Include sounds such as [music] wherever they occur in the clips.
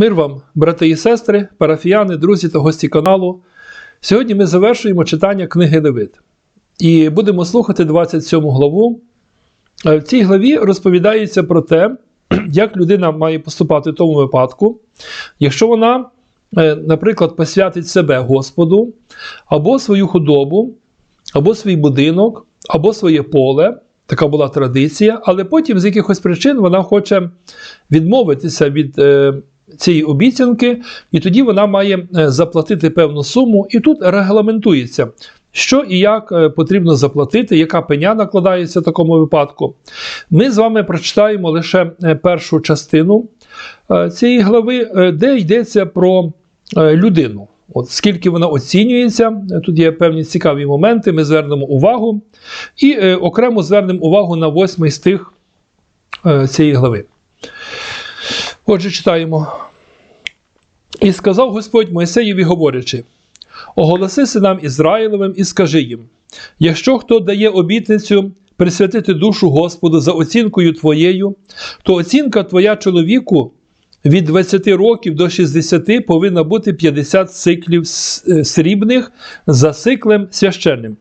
Мир вам, брати і сестри, парафіяни, друзі та гості каналу. Сьогодні ми завершуємо читання книги Левит і будемо слухати 27 главу. Е, В цій главі розповідається про те, [clears throat] як людина має поступати в тому випадку, якщо вона, е, наприклад, посвятить себе Господу, або свою худобу, або свій будинок, або своє поле. Така була традиція, але потім з якихось причин вона хоче відмовитися від е, цієї обіцянки, і тоді вона має е, заплатити певну суму. І тут регламентується, що і як е, потрібно заплатити, яка пеня накладається в такому випадку. Ми з вами прочитаємо лише е, першу частину цієї глави, де йдеться про людину. От скільки вона оцінюється, тут є певні цікаві моменти, ми звернемо увагу. І е, окремо звернемо увагу на восьмий стих е, цієї глави. Отже, читаємо. І сказав Господь Мойсеєві, говорячи: оголоси синам Ізраїлевим і скажи їм: якщо хто дає обітницю присвятити душу Господу за оцінкою твоєю, то оцінка твоя чоловіку від 20 років до 60 повинна бути 50 сиклів с- е, срібних за сиклем священним.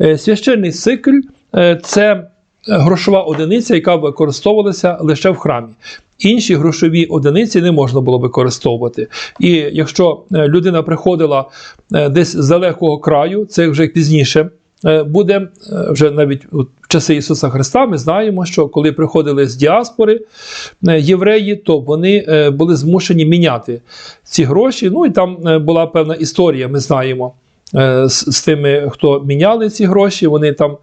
Е, Священний сикль е, це грошова одиниця, яка використовувалася лише в храмі. Інші грошові одиниці не можна було використовувати. І якщо е, людина приходила е, десь з далекого краю, це вже пізніше е, буде вже навіть в часи Ісуса Христа. Ми знаємо, що коли приходили з діаспори євреї, то вони були змушені міняти ці гроші. Ну і там була певна історія, ми знаємо. Е, З, з тими, хто міняли ці гроші, вони там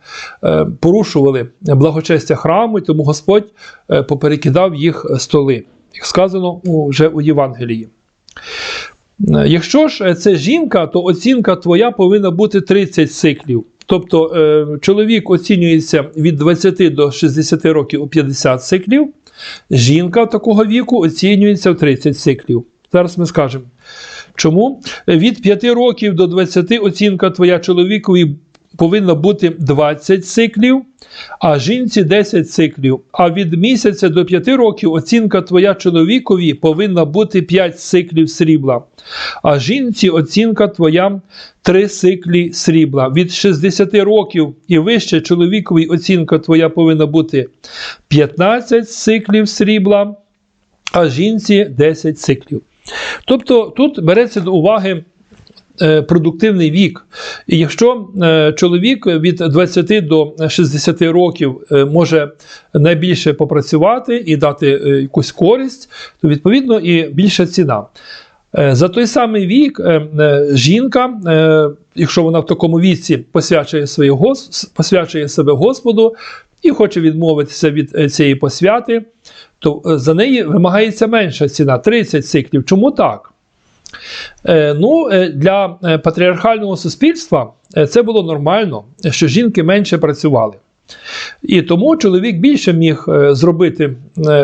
е, порушували благочестя храму, і тому Господь е, поперекидав їх столи, як сказано вже у Євангелії. Якщо ж це жінка, то оцінка твоя повинна бути 30 циклів. Тобто чоловік оцінюється від 20 до 60 років у 50 циклів, жінка такого віку оцінюється в 30 циклів. Зараз ми скажемо. Чому? Від 5 років до 20 оцінка твоя чоловікові повинна бути 20 циклів, а жінці 10 циклів. А від місяця до 5 років оцінка твоя чоловікові повинна бути 5 циклів срібла. А жінці оцінка твоя 3 циклі срібла. Від 60 років і вище чоловікові оцінка твоя повинна бути 15 циклів срібла, а жінці 10 циклів. Тобто тут береться до уваги е, продуктивний вік. І якщо е, чоловік від 20 до 60 років е, може найбільше попрацювати і дати якусь користь, то відповідно і більша ціна. За той самий вік жінка, якщо вона в такому віці посвячує, своє, посвячує себе Господу і хоче відмовитися від цієї посвяти, то е, за неї вимагається менша ціна 30 циклів. Чому так? Е, Ну, е, для патріархального суспільства це було нормально, що жінки менше працювали. І тому чоловік більше міг зробити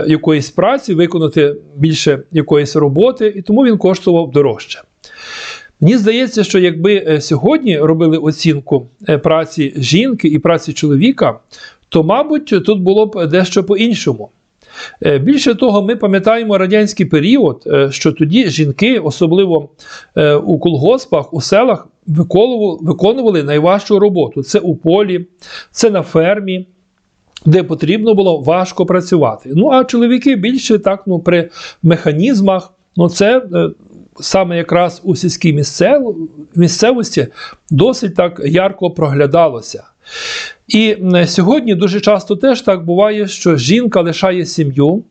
якоїсь праці, виконати більше якоїсь роботи, і тому він коштував дорожче. Мені здається, що якби сьогодні робили оцінку праці жінки і праці чоловіка, то, мабуть, тут було б дещо по-іншому. Е, Більше того, ми пам'ятаємо радянський період, е, що тоді жінки, особливо е, у колгоспах, у селах, виконували, найважчу роботу. Це у полі, це на фермі, де потрібно було важко працювати. Ну а чоловіки більше так ну, при механізмах. Ну, це саме якраз у сільській місцев... місцевості досить так ярко проглядалося. І сьогодні дуже часто теж так буває, що жінка лишає сім'ю,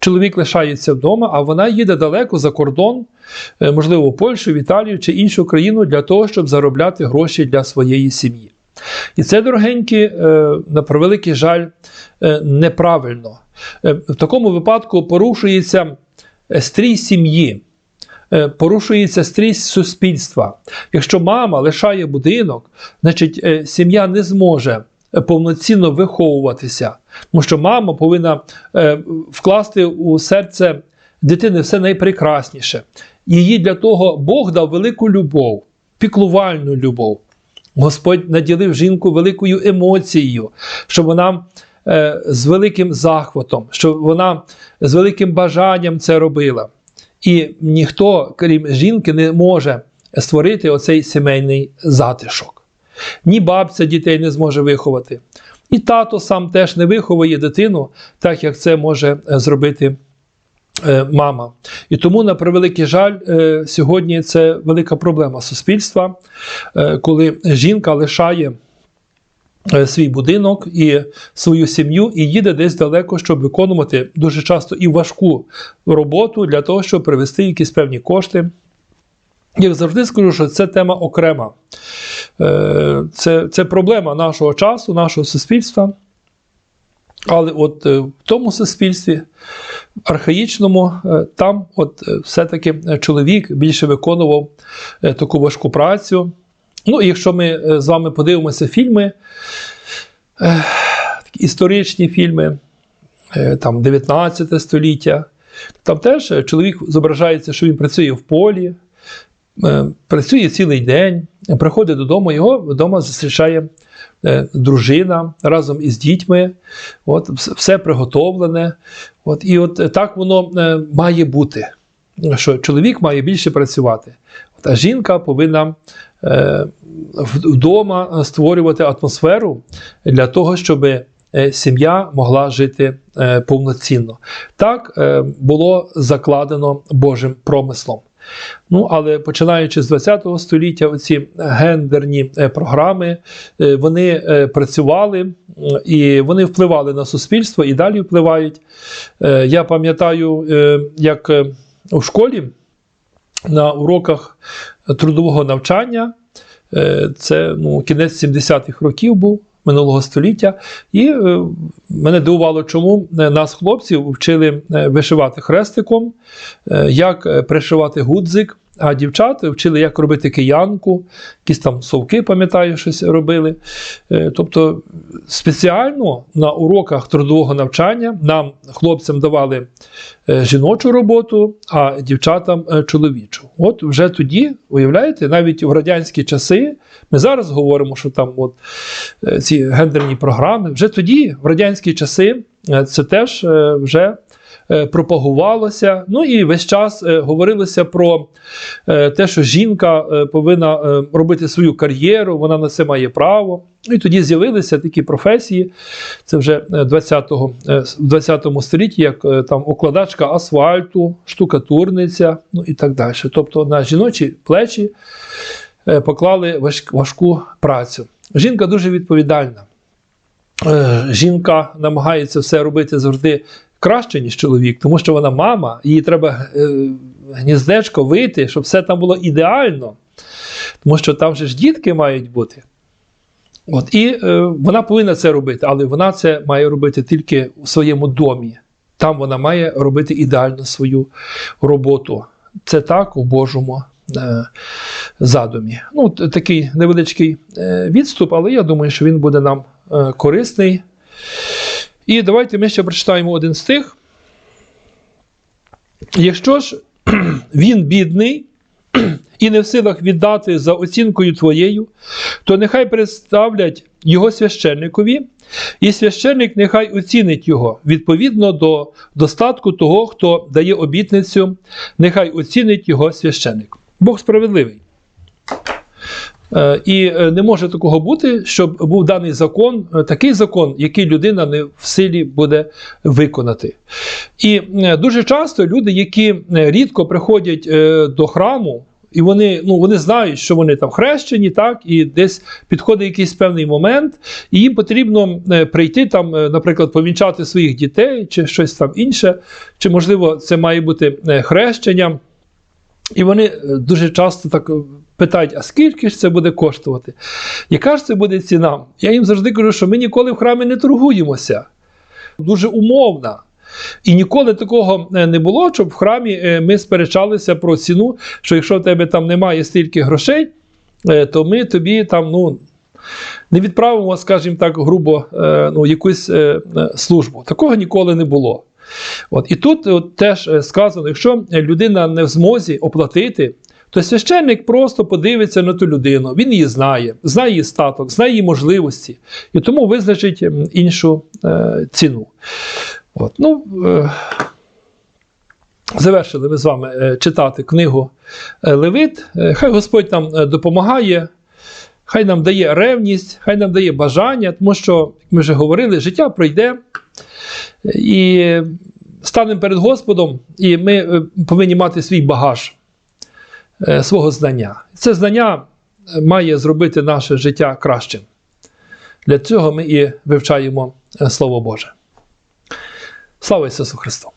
чоловік лишається вдома, а вона їде далеко за кордон, е, можливо, в Польщу, в Італію чи іншу країну для того, щоб заробляти гроші для своєї сім'ї. І це, дорогенькі, е, на превеликий жаль, е, неправильно. В такому випадку порушується стрій сім'ї. Е, Порушується стрість суспільства. Якщо мама лишає будинок, значить е, сім'я не зможе е, повноцінно виховуватися, тому що мама повинна е, вкласти у серце дитини все найпрекрасніше. Її для того Бог дав велику любов, піклувальну любов. Господь наділив жінку великою емоцією, щоб вона е, з великим захватом, щоб вона з великим бажанням це робила. І ніхто, крім жінки, не може створити оцей сімейний затишок. Ні бабця дітей не зможе виховати, і тато сам теж не виховує дитину, так як це може е, зробити е, мама. І тому, на превеликий жаль, е, сьогодні це велика проблема суспільства, коли жінка лишає свій будинок і свою сім'ю і їде десь далеко, щоб виконувати дуже часто і важку роботу для того, щоб привести якісь певні кошти. Як завжди скажу, що це тема окрема. Е, Це, це проблема нашого часу, нашого суспільства. Але от е, в тому суспільстві архаїчному, е, там от е, все-таки е, чоловік більше виконував е, таку важку працю. Ну, якщо ми е, з вами подивимося фільми, е, такі історичні фільми, е, там 19 століття, там теж чоловік зображається, що він працює в полі, працює цілий день, приходить додому, його вдома зустрічає дружина разом із дітьми, от, все приготовлене. От, і от так воно має бути, що чоловік має більше працювати, от, а жінка повинна е, вдома створювати атмосферу для того, щоб е, сім'я могла жити е, повноцінно. Так було закладено Божим промислом. Ну, але починаючи з 20 століття, оці гендерні програми вони працювали і вони впливали на суспільство і далі впливають. Я пам'ятаю, як у школі на уроках трудового навчання, е, це ну, кінець 70-х років був. Минулого століття, і е, мене дивувало, чому е, нас, хлопців, вчили вишивати хрестиком, як пришивати гудзик, а дівчат вчили, як робити киянку, якісь там совки, пам'ятаю, щось робили. Е, Тобто спеціально на уроках трудового навчання нам, хлопцям, давали е, жіночу роботу, а дівчатам е, чоловічу. От вже тоді, уявляєте, навіть в радянські часи, ми зараз говоримо, що там от ці гендерні програми, вже тоді, в радянські часи, це теж вже пропагувалося. Ну і весь час е, говорилося про е, те, що жінка е, повинна е, робити свою кар'єру, вона на це має право. Ну, І тоді з'явилися такі професії. Це вже е, 20-го, е, в 20 столітті, як е, там укладачка асфальту, штукатурниця, ну і так далі. Тобто на жіночі плечі е, поклали важку працю. Жінка дуже відповідальна. Е, Жінка намагається все робити завжди краще, ніж чоловік, тому що вона мама, їй треба е, гніздечко вийти, щоб все там було ідеально. Тому що там же ж дітки мають бути. От, і е, вона повинна це робити, але вона це має робити тільки у своєму домі. Там вона має робити ідеально свою роботу. Це так у Божому е, задумі. Ну, такий невеличкий е, відступ, але я думаю, що він буде нам е, корисний. І давайте ми ще прочитаємо один стих. Якщо ж [clears throat] він бідний і не в силах віддати за оцінкою твоєю, то нехай представлять його священникові, і священник нехай оцінить його відповідно до достатку того, хто дає обітницю, нехай оцінить його священник. Бог справедливий. Е, І е, не може такого бути, щоб був даний закон, е, такий закон, який людина не в силі буде виконати. І дуже часто люди, які рідко приходять до храму, і вони, ну, вони знають, що вони там хрещені, так, і десь підходить якийсь певний момент, і їм потрібно прийти там, наприклад, повінчати своїх дітей чи щось там інше, чи можливо це має бути хрещення. І вони дуже часто так питають: а скільки ж це буде коштувати? Яка ж це буде ціна? Я їм завжди кажу, що ми ніколи в храмі не торгуємося. Дуже умовна. І ніколи такого е, не було, щоб в храмі е, ми сперечалися про ціну, що якщо в тебе там немає стільки грошей, е, то ми тобі там ну, не відправимо, скажімо так, грубо ну, якусь службу. Такого ніколи не було. От, і тут от, теж сказано, якщо людина не в змозі оплатити, то священник просто подивиться на ту людину, він її знає, знає її статок, знає її можливості, і тому визначить іншу е, ціну. От, ну, е, Завершили ми з вами е, читати книгу е, Левит. Е, Хай Господь нам допомагає, хай нам дає ревність, хай нам дає бажання, тому що, як ми вже говорили, життя пройде. І станемо перед Господом, і ми повинні мати свій багаж свого знання. Це знання е, має зробити наше життя кращим. Для цього ми і вивчаємо е, Слово Боже. Слава Ісусу Христу!